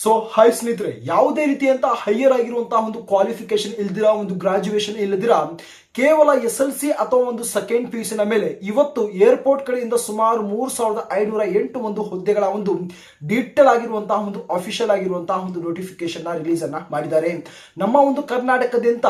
So high ಸ್ನೇಹಿತರೆ ಯಾವುದೇ ರೀತಿಯಂತ higher ಆಗಿರುವಂತಹ ಒಂದು ಕ್ವಾಲಿಫಿಕೇಶನ್ ಇಲ್ದಿರಾ ಒಂದು ಗ್ರಾಜುಯೇಷನ್ ಇಲ್ಲದಿರಾ ಕೇವಲ ಎಸ್ ಎಲ್ ಸಿ ಅಥವಾ ಒಂದು ಸೆಕೆಂಡ್ ಪಿ ನ ಮೇಲೆ ಇವತ್ತು ಏರ್ಪೋರ್ಟ್ ಕಡೆಯಿಂದ ಸುಮಾರು ಮೂರು ಸಾವಿರದ ಐನೂರ ಎಂಟು ಒಂದು ಹುದ್ದೆಗಳ ಒಂದು ಡೀಟೇಲ್ ಆಗಿರುವಂತಹ ಒಂದು ಅಫಿಷಿಯಲ್ ಆಗಿರುವಂತಹ ಒಂದು ನೋಟಿಫಿಕೇಶನ್ ರಿಲೀಸ್ ಅನ್ನ ಮಾಡಿದ್ದಾರೆ. ನಮ್ಮ ಒಂದು ಕರ್ನಾಟಕದಿಂದ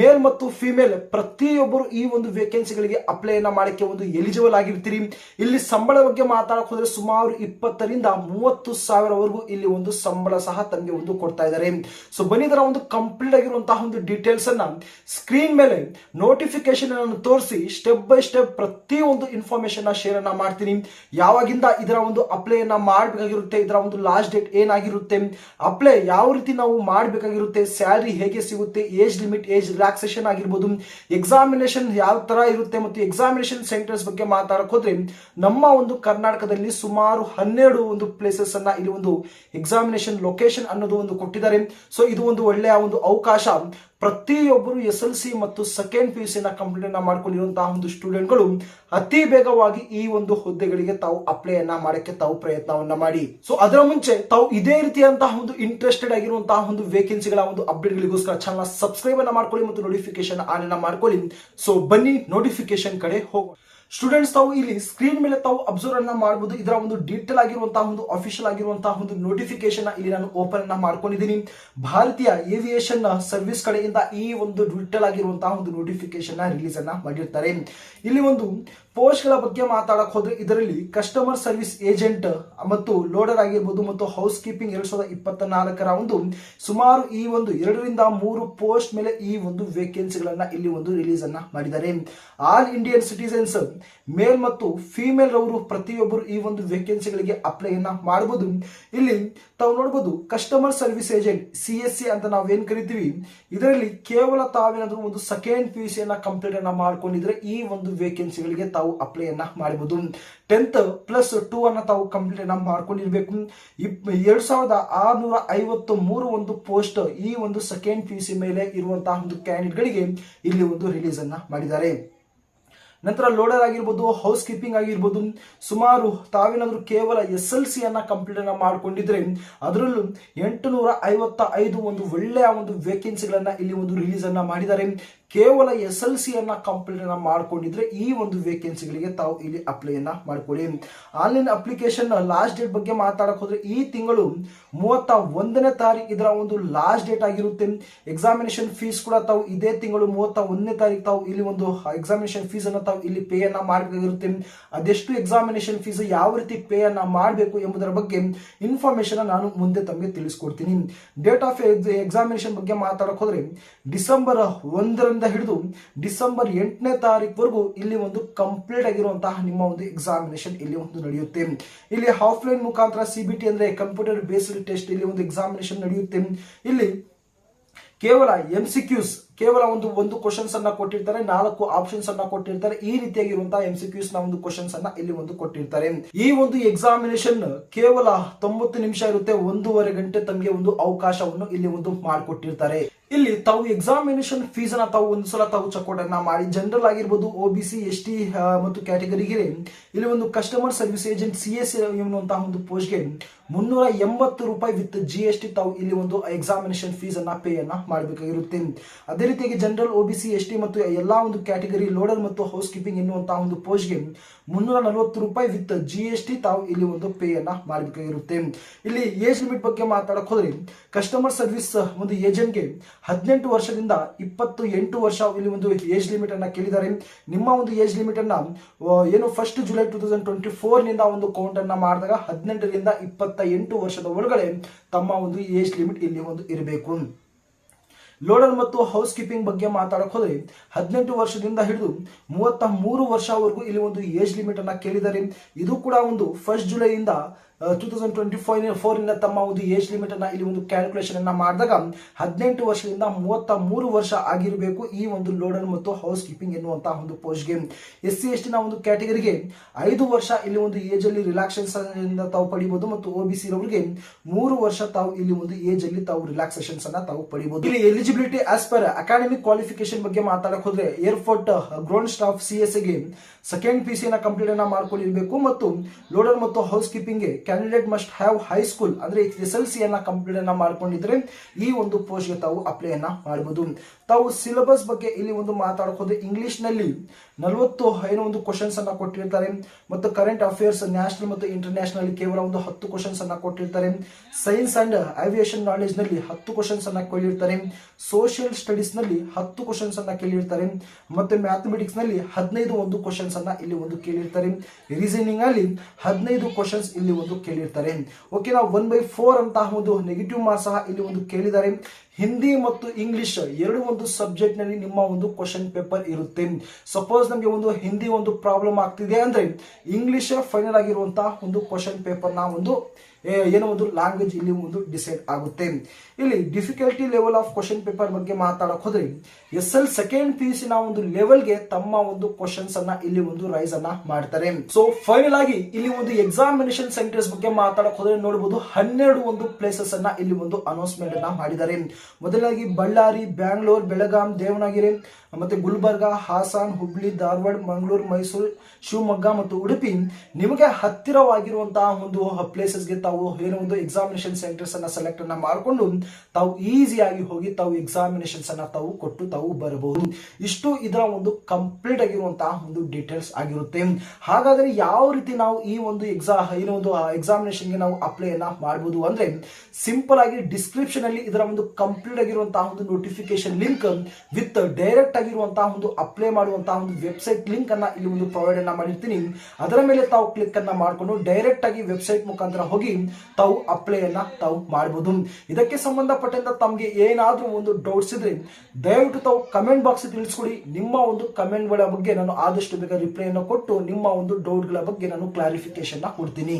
ಮೇಲ್ ಮತ್ತು ಫಿಮೇಲ್ ಪ್ರತಿಯೊಬ್ಬರು ಈ ಒಂದು ವೇಕೆನ್ಸಿಗಳಿಗೆ ಅಪ್ಲೈನ ಮಾಡಕ್ಕೆ ಒಂದು ಎಲಿಜಿಬಲ್ ಆಗಿರ್ತೀರಿ. ಇಲ್ಲಿ ಸಂಬಳ ಬಗ್ಗೆ ಮಾತಾಡಕ್ ಹೋದ್ರೆ ಸುಮಾರು ಇಪ್ಪತ್ತರಿಂದ ಮೂವತ್ತು ಸಾವಿರವರೆಗೂ ಇಲ್ಲಿ ಒಂದು ಸಂಬಳ ಸಹ ತಮಗೆ ಒಂದು ಕೊಡ್ತಾ ಇದ್ದಾರೆ. ಸೊ ಬನ್ನಿ ಒಂದು ಕಂಪ್ಲೀಟ್ ಆಗಿರುವಂತಹ ಒಂದು ಡೀಟೇಲ್ಸ್ ಅನ್ನ ಸ್ಕ್ರೀನ್ ಮೇಲೆ ನೋಟಿಫಿಕೇಶನ್ ಅನ್ನು ತೋರಿಸಿ ಸ್ಟೆಪ್ ಬೈ ಸ್ಟೆಪ್ ಪ್ರತಿಯೊಂದು ಇನ್ಫಾರ್ಮೇಶನ್ ಶೇರ್ ಅನ್ನ ಮಾಡ್ತೀನಿ. ಯಾವಾಗಿಂದ ಇದರ ಒಂದು ಅಪ್ಲೈ ಅನ್ನ ಮಾಡಬೇಕಾಗಿರುತ್ತೆ, ಇದರ ಒಂದು ಲಾಸ್ಟ್ ಡೇಟ್ ಏನಾಗಿರುತ್ತೆ ಅಪ್ಲೈ ಯಾವ ರೀತಿ ನಾವು ಮಾಡಬೇಕಾಗಿರುತ್ತೆ ಸ್ಯಾಲ್ರಿ ಹೇಗೆ ಸಿಗುತ್ತೆ ಏಜ್ ಲಿಮಿಟ್ ಏಜ್ ರಿಲ್ಯಾಕ್ಸೇಷನ್ ಆಗಿರ್ಬೋದು ಎಕ್ಸಾಮಿನೇಷನ್ ಯಾವ ತರ ಇರುತ್ತೆ ಮತ್ತು ಎಕ್ಸಾಮಿನೇಷನ್ ಸೆಂಟರ್ಸ್ ಬಗ್ಗೆ ಮಾತಾಡಕ್ ಹೋದ್ರೆ, ನಮ್ಮ ಒಂದು ಕರ್ನಾಟಕದಲ್ಲಿ ಸುಮಾರು ಹನ್ನೆರಡು ಒಂದು ಪ್ಲೇಸಸ್ ಅನ್ನ ಇಲ್ಲಿ ಒಂದು ಎಕ್ಸಾಮಿನೇಷನ್ ಲೊಕೇಶನ್ ಅನ್ನೋದು ಒಂದು ಕೊಟ್ಟಿದ್ದಾರೆ. ಸೊ ಇದು ಒಂದು ಒಳ್ಳೆಯ ಒಂದು ಅವಕಾಶ. ಪ್ರತಿಯೊಬ್ಬರು ಎಸ್ ಎಲ್ ಸಿ ಮತ್ತು ಸೆಕೆಂಡ್ ಪಿ ಯು ಸಿನ ಕಂಪ್ಲೀಟನ್ನು ಮಾಡ್ಕೊಂಡಿರುವಂತಹ ಒಂದು ಸ್ಟೂಡೆಂಟ್ಗಳು ಅತಿ ಬೇಗವಾಗಿ ಈ ಒಂದು ಹುದ್ದೆಗಳಿಗೆ ತಾವು ಅಪ್ಲೈ ಅನ್ನ ಮಾಡಕ್ಕೆ ತಾವು ಪ್ರಯತ್ನವನ್ನ ಮಾಡಿ. ಸೊ ಅದರ ಮುಂಚೆ ತಾವು ಇದೇ ರೀತಿಯಂತಹ ಒಂದು ಇಂಟ್ರೆಸ್ಟೆಡ್ ಆಗಿರುವಂತಹ ಒಂದು ವೇಕೆನ್ಸಿಗಳ ಒಂದು ಅಪ್ಡೇಟ್ಗಳಿಗೋಸ್ಕರ ಚಾನಲ್ ಸಬ್ಸ್ಕ್ರೈಬ್ ಅನ್ನ ಮಾಡ್ಕೊಳ್ಳಿ ಮತ್ತು ನೋಟಿಫಿಕೇಶನ್ ಆನ್ ಅನ್ನ ಮಾಡ್ಕೊಳ್ಳಿ. ಸೊ ಬನ್ನಿ ನೋಟಿಫಿಕೇಶನ್ ಕಡೆ ಹೋಗೋಣ. ಸ್ಟೂಡೆಂಟ್ಸ್ ತಾವು ಇಲ್ಲಿ ಸ್ಕ್ರೀನ್ ಮೇಲೆ ತಾವು ಅಬ್ಸರ್ವ್ ಅನ್ನ ಮಾಡಬಹುದು ಇದರ ಒಂದು ಡೀಟೇಲ್ ಆಗಿರುವಂತಹ ಒಂದು ಅಫಿಷಿಯಲ್ ಆಗಿರುವಂತಹ ಒಂದು ನೋಟಿಫಿಕೇಶನ್ ಇಲ್ಲಿ ನಾನು ಓಪನ್ ಅನ್ನ ಮಾಡ್ಕೊಂಡಿದ್ದೀನಿ. ಭಾರತೀಯ ಏವಿಯೇಷನ್ ಸರ್ವಿಸ್ ಕಡೆಯಿಂದ ಈ ಒಂದು ಡೀಟೇಲ್ ಆಗಿರುವಂತಹ ಒಂದು ನೋಟಿಫಿಕೇಶನ್ ರಿಲೀಸ್ ಅನ್ನ ಮಾಡಿರ್ತಾರೆ. ಇಲ್ಲಿ ಒಂದು ಪೋಸ್ಟ್ಗಳ ಬಗ್ಗೆ ಮಾತಾಡಕ್ ಹೋದ್ರೆ ಇದರಲ್ಲಿ ಕಸ್ಟಮರ್ ಸರ್ವಿಸ್ ಏಜೆಂಟ್ ಮತ್ತು ಲೋಡರ್ ಆಗಿರ್ಬೋದು ಮತ್ತು ಹೌಸ್ ಕೀಪಿಂಗ್ ಎರಡ್ ಸಾವಿರದ ಇಪ್ಪತ್ತ ನಾಲ್ಕರ ಒಂದು ಸುಮಾರು ಈ ಒಂದು ಎರಡರಿಂದ ಮೂರು ಪೋಸ್ಟ್ ಮೇಲೆ ಈ ಒಂದು ವೇಕೆನ್ಸಿಗಳನ್ನ ಇಲ್ಲಿ ಒಂದು ರಿಲೀಸ್ ಅನ್ನ ಮಾಡಿದ್ದಾರೆ. ಆಲ್ ಇಂಡಿಯನ್ ಸಿಟಿಸನ್ಸ್ ಮೇಲ್ ಮತ್ತು ಫೀಮೇಲ್ ರವರು ಪ್ರತಿಯೊಬ್ಬರು ಈ ಒಂದು ವೇಕೆನ್ಸಿಗಳಿಗೆ ಅಪ್ಲೈ ಅನ್ನ ಮಾಡಬಹುದು ಇಲ್ಲಿ ತಾವು ನೋಡಬಹುದು customer service agent C S C ಅಂತ ನಾವೇನ್ ಕರಿತೀವಿ? ಇದರಲ್ಲಿ ಕೇವಲ ತಾವೇನಾದ್ರೂ ಒಂದು second P U C complete ಅನ್ನ ಮಾಡ್ಕೊಂಡಿದ್ರೆ ಈ ಒಂದು ವೇಕೆನ್ಸಿಗಳಿಗೆ ತಾವು ಅಪ್ಲೈ ಅನ್ನ ಮಾಡಬಹುದು ಟೆಂತ್ ಪ್ಲಸ್ ಟೂ ಅನ್ನ ತಾವು ಕಂಪ್ಲೀಟ್ ಅನ್ನ ಮಾಡ್ಕೊಂಡಿರ್ಬೇಕು. ಎರಡ್ ಸಾವಿರದ ಆರ್ನೂರ ಐವತ್ತು ಮೂರು ಒಂದು ಪೋಸ್ಟ್ ಈ ಒಂದು ಸೆಕೆಂಡ್ ಪಿ ಯು ಸಿ ಮೇಲೆ ಇರುವಂತಹ ಒಂದು ಕ್ಯಾಂಡಿಡೇಟ್ ಗಳಿಗೆ ಇಲ್ಲಿ ಒಂದು ರಿಲೀಸ್ ಅನ್ನ ಮಾಡಿದ್ದಾರೆ. ನಂತರ ಲೋಡರ್ ಆಗಿರ್ಬೋದು ಹೌಸ್ ಕೀಪಿಂಗ್ ಆಗಿರ್ಬೋದು, ಸುಮಾರು ತಾವೇನಾದ್ರೂ ಕೇವಲ ಎಸ್ ಎಲ್ ಸಿ ಅನ್ನ ಕಂಪ್ಲೀಟ್ ಅನ್ನ ಮಾಡ್ಕೊಂಡಿದ್ರೆ, ಅದರಲ್ಲೂ ಎಂಟು ನೂರ ಐವತ್ತ ಐದು ಒಂದು ಒಳ್ಳೆಯ ಒಂದು ವೇಕೆನ್ಸಿಗಳನ್ನ ಇಲ್ಲಿ ಒಂದು ರಿಲೀಸ್ ಅನ್ನ ಮಾಡಿದ್ದಾರೆ. ಕೇವಲ ಎಸ್ ಎಲ್ ಕಂಪ್ಲೀಟ್ ಅನ್ನ ಮಾಡ್ಕೊಂಡಿದ್ರೆ ಈ ಒಂದು ವೇಕೆನ್ಸಿಗಳಿಗೆ ತಾವು ಇಲ್ಲಿ ಅಪ್ಲೈ ಅನ್ನ ಮಾಡ್ಕೊಳ್ಳಿ ಆನ್ಲೈನ್ ಅಪ್ಲಿಕೇಶನ್ ಲಾಸ್ಟ್ ಡೇಟ್ ಬಗ್ಗೆ ಮಾತಾಡಕ್ ಹೋದ್ರೆ ಈ ತಿಂಗಳು ಮೂವತ್ತ ಒಂದನೇ ತಾರೀಕು ಇದರ ಒಂದು ಲಾಸ್ಟ್ ಡೇಟ್ ಆಗಿರುತ್ತೆ. ಎಕ್ಸಾಮಿನೇಷನ್ ಫೀಸ್ ಕೂಡ ತಾವು ಇದೇ ತಿಂಗಳು ಮೂವತ್ತ ಒಂದನೇ ತಾರೀಕು ತಾವು ಇಲ್ಲಿ ಒಂದು ಎಕ್ಸಾಮಿನೇಷನ್ ಫೀಸ್ ಅನ್ನ ತಾವು ಇಲ್ಲಿ ಪೇ ಅನ್ನ ಮಾಡಬೇಕಾಗಿರುತ್ತೆ. ಅದೆಷ್ಟು ಎಕ್ಸಾಮಿನೇಷನ್ ಫೀಸ್ ಯಾವ ರೀತಿ ಪೇ ಅನ್ನ ಮಾಡಬೇಕು ಎಂಬುದರ ಬಗ್ಗೆ ಇನ್ಫಾರ್ಮೇಶನ್ ನಾನು ಮುಂದೆ ತಮಗೆ ತಿಳಿಸ್ಕೊಡ್ತೀನಿ. ಡೇಟ್ ಆಫ್ ಎಕ್ಸಾಮಿನೇಷನ್ ಬಗ್ಗೆ ಮಾತಾಡಕ್ ಹೋದ್ರೆ ಡಿಸೆಂಬರ್ ಒಂದರಿಂದ ಹಿಡಿದು ಡಿಸೆಂಬರ್ ಎಂಟನೇ ತಾರೀಕುವರೆಗೂ ಇಲ್ಲಿ ಒಂದು ಕಂಪ್ಲೀಟ್ ಆಗಿರುವಂತಹ ನಿಮ್ಮ ಒಂದು ಎಕ್ಸಾಮಿನೇಷನ್ ಇಲ್ಲಿ ಒಂದು ನಡೆಯುತ್ತೆ. ಇಲ್ಲಿ ಆಫ್ಲೈನ್ ಮುಖಾಂತರ ಸಿಬಿಟಿ ಅಂದ್ರೆ ಕಂಪ್ಯೂಟರ್ ಬೇಸ್ಡ್ ಟೆಸ್ಟ್ ಇಲ್ಲಿ ಒಂದು ಎಕ್ಸಾಮಿನೇಷನ್ ನಡೆಯುತ್ತೆ. ಇಲ್ಲಿ ಕೇವಲ ಎಂ ಸಿ ಕ್ಯೂಸ್ ಕೇವಲ ಒಂದು ಒಂದು ಕ್ವಶನ್ಸ್ ಅನ್ನ ಕೊಟ್ಟಿರ್ತಾರೆ, ನಾಲ್ಕು ಆಪ್ಷನ್ಸ್ ಅನ್ನ ಕೊಟ್ಟಿರ್ತಾರೆ. ಈ ರೀತಿಯಾಗಿರುವಂತಹ ಎಂ ಸಿ ಕ್ಯೂಸ್ನ ಒಂದು ಕ್ವಶನ್ಸ್ ಅನ್ನ ಇಲ್ಲಿ ಒಂದು ಕೊಟ್ಟಿರ್ತಾರೆ. ಈ ಒಂದು ಎಕ್ಸಾಮಿನೇಷನ್ ಕೇವಲ ತೊಂಬತ್ತು ನಿಮಿಷ ಇರುತ್ತೆ, ಒಂದೂವರೆ ಗಂಟೆ ತಮಗೆ ಒಂದು ಅವಕಾಶವನ್ನು ಇಲ್ಲಿ ಒಂದು ಮಾಡಿಕೊಟ್ಟಿರ್ತಾರೆ. ಇಲ್ಲಿ ತಾವು ಎಕ್ಸಾಮಿನೇಷನ್ ಫೀಸ್ ಅನ್ನ ತಾವು ಒಂದು ಸಲ ತಾವು ಚಕೋಟನ್ನ ಮಾಡಿ. ಜನರಲ್ ಆಗಿರ್ಬೋದು O B C S T ಮತ್ತು ಕ್ಯಾಟಗರಿಗೆ ಇಲ್ಲಿ ಒಂದು customer service agent C S ಎನ್ನುವಂತಹ ಒಂದು ಪೋಸ್ಟ್ಗೆ ಮುನ್ನೂರ ಎಂಬತ್ತು ರೂಪಾಯಿ ವಿತ್ ಜಿ ಎಸ್ ಟಿ ತಾವು ಇಲ್ಲಿ ಒಂದು ಎಕ್ಸಾಮಿನೇಷನ್ ಫೀಸ್ ಅನ್ನ ಪೇ ಅನ್ನ ಮಾಡಬೇಕಾಗಿರುತ್ತೆ. ಅದೇ ರೀತಿಯಾಗಿ general O B C S T ಮತ್ತು ಎಲ್ಲಾ ಒಂದು ಕ್ಯಾಟಗರಿ ಲೋಡರ್ ಮತ್ತು ಹೌಸ್ ಕೀಪಿಂಗ್ ಎನ್ನುವಂತಹ ಒಂದು ಪೋಸ್ಟ್ಗೆ ಮುನ್ನೂರ ನಲವತ್ತು ರೂಪಾಯಿ ವಿತ್ ಜಿ ಎಸ್ ಟಿ ತಾವು ಇಲ್ಲಿ ಒಂದು ಪೇ ಅನ್ನ ಮಾಡಬೇಕಾಗಿರುತ್ತೆ. ಇಲ್ಲಿ ಏಜ್ ಲಿಮಿಟ್ ಬಗ್ಗೆ ಮಾತಾಡಕ್ ಹೋದ್ರೆ ಕಸ್ಟಮರ್ ಸರ್ವಿಸ್ ಒಂದು ಏಜೆಂಟ್ಗೆ ಹದಿನೆಂಟು ವರ್ಷದಿಂದ ಇಪ್ಪತ್ತು ಎಂಟು ವರ್ಷ ಇಲ್ಲಿ ಒಂದು ಏಜ್ ಲಿಮಿಟ್ ಅನ್ನ ಕೇಳಿದ್ದಾರೆ. ನಿಮ್ಮ ಒಂದು ಏಜ್ ಲಿಮಿಟ್ ಅನ್ನ ಏನು first July two thousand twenty ಫೋರ್ನಿಂದ ಒಂದು ಕೌಂಟ್ ಅನ್ನ ಮಾಡಿದಾಗ ಹದಿನೆಂಟರಿಂದ ಇಪ್ಪತ್ತ ಎಂಟು ವರ್ಷದ ಒಳಗಡೆ ತಮ್ಮ ಒಂದು ಏಜ್ ಲಿಮಿಟ್ ಇಲ್ಲಿ ಒಂದು ಇರಬೇಕು. ಲೋಡರ್ ಮತ್ತು ಹೌಸ್ ಕೀಪಿಂಗ್ ಬಗ್ಗೆ ಮಾತಾಡಕ್ ಹೋದ್ರೆ ಹದಿನೆಂಟು ವರ್ಷದಿಂದ ಹಿಡಿದು ಮೂವತ್ತ ಮೂರು ವರ್ಷವರೆಗೂ ಇಲ್ಲಿ ಒಂದು ಏಜ್ ಲಿಮಿಟ್ ಅನ್ನ ಕೇಳಿದ್ದಾರೆ. ಇದು ಕೂಡ ಒಂದು ಫಸ್ಟ್ ಜುಲೈಯಿಂದ ಟೂ ತೌಸಂಡ್ ಟ್ವೆಂಟಿ ತಮ್ಮ ಒಂದು ಏಜ್ ಲಿಮಿಟ್ ಅನ್ನ ಇಲ್ಲಿ ಒಂದು ಕ್ಯಾಲ್ಕುಲೇಷನ್ ಅನ್ನ ಮಾಡಿದಾಗ ಹದಿನೆಂಟು ವರ್ಷದಿಂದ ಮೂವತ್ತ ಮೂರು ವರ್ಷ ಆಗಿರಬೇಕು ಈ ಒಂದು ಲೋಡರ್ ಮತ್ತು ಹೌಸ್ ಕೀಪಿಂಗ್ ಎನ್ನುವಂತಹ ಒಂದು ಪೋಸ್ಟ್ಗೆ ಎಸ್ ಸಿ ಎಸ್ ಟಿ ನ ಒಂದು ಕ್ಯಾಟಗರಿಗೆ ಐದು ವರ್ಷ ಇಲ್ಲಿ ಒಂದು ಏಜ್ ಅಲ್ಲಿ ರಿಲ್ಯಾಕ್ಸೇಷನ್ ತಾವು ಪಡಿಬಹುದು ಮತ್ತು ಒ ಬಿ ಸಿ ರವರಿಗೆ ಮೂರು ವರ್ಷ ತಾವು ಇಲ್ಲಿ ಒಂದು ಏಜ್ ಅಲ್ಲಿ ತಾವು ರಿಲ್ಯಾಕ್ಸೇಷನ್ಸ್ ಅನ್ನ ತಾವು ಪಡಿಬಹುದು ಇಲ್ಲಿ eligibility as per academic qualification ಬಗ್ಗೆ ಮಾತಾಡಕ್ ಹೋದ್ರೆ ಏರ್ಫೋರ್ಟ್ ಗ್ರೌಂಡ್ ಸ್ಟಾಫ್ ಸಿ ಎಸ್ಗೆ ಸೆಕೆಂಡ್ ಪಿ ಸಿ ನ ಕಂಪ್ಲೀಟ್ ಅನ್ನ ಮಾಡ್ಕೊಂಡಿರಬೇಕು ಮತ್ತು ಲೋಡರ್ ಮತ್ತು ಹೌಸ್ ಕೀಪಿಂಗ್ಗೆ candidate must have high school ಅಂದ್ರೆ ಎಸ್ ಎಲ್ ಸಿ ಅನ್ನ ಕಂಪ್ಲೀಟ್ ಅನ್ನ ಮಾಡ್ಕೊಂಡಿದ್ರೆ ಈ ಒಂದು ಪೋಸ್ಟ್ಗೆ ತಾವು ಅಪ್ಲೈ ಅನ್ನ ಮಾಡಬಹುದು ತಾವು ಸಿಲೆಬಸ್ ಬಗ್ಗೆ ಇಲ್ಲಿ ಒಂದು ಮಾತಾಡಕ್ ಹೋದ್ರೆ ಇಂಗ್ಲಿಷ್ನಲ್ಲಿ ನಲವತ್ತು ಏನೋ ಒಂದು ಕ್ವಶನ್ಸ್ ಅನ್ನ ಕೊಟ್ಟಿರ್ತಾರೆ. ಮತ್ತು ಕರೆಂಟ್ ಅಫೇರ್ಸ್ ನ್ಯಾಷನಲ್ ಮತ್ತು ಇಂಟರ್ನ್ಯಾಷನಲ್ ಕೇವಲ ಒಂದು ಹತ್ತು ಕ್ವಶನ್ಸ್ ಅನ್ನ ಕೊಟ್ಟಿರ್ತಾರೆ. ಸೈನ್ಸ್ ಅಂಡ್ ಏವಿಯೇಷನ್ ನಾಲೆಜ್ನಲ್ಲಿ ಹತ್ತು ಕ್ವಶನ್ಸ್ ಅನ್ನ ಕೇಳಿರ್ತಾರೆ. ಸೋಷಿಯಲ್ ಸ್ಟಡೀಸ್ನಲ್ಲಿ ಹತ್ತು ಕ್ವಶನ್ಸ್ ಅನ್ನ ಕೇಳಿರ್ತಾರೆ. ಮತ್ತೆ ಮ್ಯಾಥಮೆಟಿಕ್ಸ್ನಲ್ಲಿ ಹದಿನೈದು ಒಂದು ಕ್ವಶನ್ಸ್ ಅನ್ನ ಇಲ್ಲಿ ಒಂದು ಕೇಳಿರ್ತಾರೆ. ರೀಸನಿಂಗ್ ಅಲ್ಲಿ ಹದಿನೈದು ಕ್ವಶನ್ಸ್ ಇಲ್ಲಿ ಒಂದು ಕೇಳಿರ್ತಾರೆ. ಓಕೆ ನಾವು ಒನ್ ಬೈ ಫೋರ್ ಅಂತಹ ಒಂದು ನೆಗೆಟಿವ್ ಮಾರ್ಕ್ಸ್ ಸಹ ಇಲ್ಲಿ ಒಂದು ಕೇಳಿದ್ದಾರೆ. ಹಿಂದಿ ಮತ್ತು ಇಂಗ್ಲಿಷ್ ಎರಡು ಒಂದು ಸಬ್ಜೆಕ್ಟ್ನಲ್ಲಿ ನಿಮ್ಮ ಒಂದು ಕ್ವಶನ್ ಪೇಪರ್ ಇರುತ್ತೆ. ಸಪೋಸ್ ನಮಗೆ ಒಂದು ಹಿಂದಿ ಒಂದು ಪ್ರಾಬ್ಲಮ್ ಆಗ್ತಿದೆ ಅಂದ್ರೆ ಇಂಗ್ಲಿಷ್ ಫೈನಲ್ ಆಗಿರುವಂತಹ ಒಂದು ಕ್ವಶನ್ ಪೇಪರ್ನ ಒಂದು ಏನೋ ಒಂದು ಲ್ಯಾಂಗ್ವೇಜ್ ಇಲ್ಲಿ ಒಂದು ಡಿಸೈಡ್ ಆಗುತ್ತೆ. ಇಲ್ಲಿ difficulty level of question paper ಬಗ್ಗೆ ಮಾತಾಡಕ್ ಹೋದ್ರೆ S L second P U C ನ ಒಂದು ಲೆವೆಲ್ಗೆ ತಮ್ಮ ಒಂದು ಕ್ವಶನ್ಸ್ ಅನ್ನ ಇಲ್ಲಿ ಒಂದು ರೈಸ್ ಅನ್ನ ಮಾಡ್ತಾರೆ. ಸೊ ಫೈನಲ್ ಆಗಿ ಇಲ್ಲಿ ಒಂದು ಎಕ್ಸಾಮಿನೇಷನ್ ಸೆಂಟರ್ಸ್ ಬಗ್ಗೆ ಮಾತಾಡಕ್ ಹೋದ್ರೆ ನೋಡಬಹುದು ಹನ್ನೆರಡು ಒಂದು ಪ್ಲೇಸಸ್ ಅನ್ನ ಇಲ್ಲಿ ಒಂದು ಅನೌನ್ಸ್ಮೆಂಟ್ ಅನ್ನ ಮಾಡಿದ್ದಾರೆ. ಮೊದಲಾಗಿ ಬಳ್ಳಾರಿ, ಬ್ಯಾಂಗ್ಳೂರ್, ಬೆಳಗಾಂ, ದೇವನಗಿರಿ, ಮತ್ತೆ ಗುಲ್ಬರ್ಗ, ಹಾಸನ್, ಹುಬ್ಳಿ, ಧಾರವಾಡ, ಮಂಗಳೂರು, ಮೈಸೂರು, ಶಿವಮೊಗ್ಗ ಮತ್ತು ಉಡುಪಿ ನಿಮಗೆ ಹತ್ತಿರವಾಗಿರುವಂತಹ ಒಂದು ಪ್ಲೇಸಸ್ಗೆ ತಾವು ಏನೋ ಒಂದು ಎಕ್ಸಾಮಿನೇಷನ್ ಸೆಂಟರ್ಸ್ ಅನ್ನ ಸೆಲೆಕ್ಟ್ ಅನ್ನ ಮಾಡಿಕೊಂಡು ತಾವು ಈಸಿಯಾಗಿ ಹೋಗಿ ತಾವು ಎಕ್ಸಾಮಿನೇಷನ್ಸ್ ಅನ್ನ ತಾವು ಕೊಟ್ಟು ತಾವು ಬರಬಹುದು. ಇಷ್ಟು ಇದರ ಒಂದು ಕಂಪ್ಲೀಟ್ ಆಗಿರುವಂತಹ ಒಂದು ಡೀಟೇಲ್ಸ್ ಆಗಿರುತ್ತೆ. ಹಾಗಾದ್ರೆ ಯಾವ ರೀತಿ ನಾವು ಈ ಒಂದು ಎಕ್ಸಾ ಏನೋ ಒಂದು ಎಕ್ಸಾಮಿನೇಷನ್ಗೆ ನಾವು ಅಪ್ಲೈ ಅನ್ನ ಮಾಡಬಹುದು ಅಂದ್ರೆ ಸಿಂಪಲ್ ಆಗಿ ಡಿಸ್ಕ್ರಿಪ್ಷನ್ ಅಲ್ಲಿ ಇದರ ಒಂದು ಕಂಪ್ಲೀಟ್ ಆಗಿರುವಂತಹ ಒಂದು ನೋಟಿಫಿಕೇಶನ್ ಲಿಂಕ್ ವಿತ್ ಡೈರೆಕ್ಟ್ ಆಗಿರುವಂತಹ ಒಂದು ಅಪ್ಲೈ ಮಾಡುವಂತಹ ಒಂದು ವೆಬ್ಸೈಟ್ ಲಿಂಕ್ ಅನ್ನ ಇಲ್ಲಿ ಒಂದು ಪ್ರೊವೈಡ್ ಅನ್ನ ಮಾಡಿರ್ತೀನಿ. ಅದರ ಮೇಲೆ ತಾವು ಕ್ಲಿಕ್ ಅನ್ನ ಮಾಡಿಕೊಂಡು ಡೈರೆಕ್ಟ್ ಆಗಿ ವೆಬ್ಸೈಟ್ ಮುಖಾಂತರ ಹೋಗಿ ತಾವು ಅಪ್ಲೈ ಅನ್ನ ತಾವು ಮಾಡಬಹುದು ಇದಕ್ಕೆ ಸಂಬಂಧಪಟ್ಟಂತ ತಮಗೆ ಏನಾದರೂ ಒಂದು ಡೌಟ್ಸ್ ಇದ್ರೆ ದಯವಿಟ್ಟು ತಾವು ಕಮೆಂಟ್ ಬಾಕ್ಸ್ ತಿಳಿಸ್ಕೊಡಿ. ನಿಮ್ಮ ಒಂದು ಕಮೆಂಟ್ಗಳ ಬಗ್ಗೆ ನಾನು ಆದಷ್ಟು ಬೇಗ ರಿಪ್ಲೈ ಅನ್ನು ಕೊಟ್ಟು ನಿಮ್ಮ ಒಂದು ಡೌಟ್ಗಳ ಬಗ್ಗೆ ನಾನು ಕ್ಲಾರಿಫಿಕೇಶನ್ ಕೊಡ್ತೀನಿ.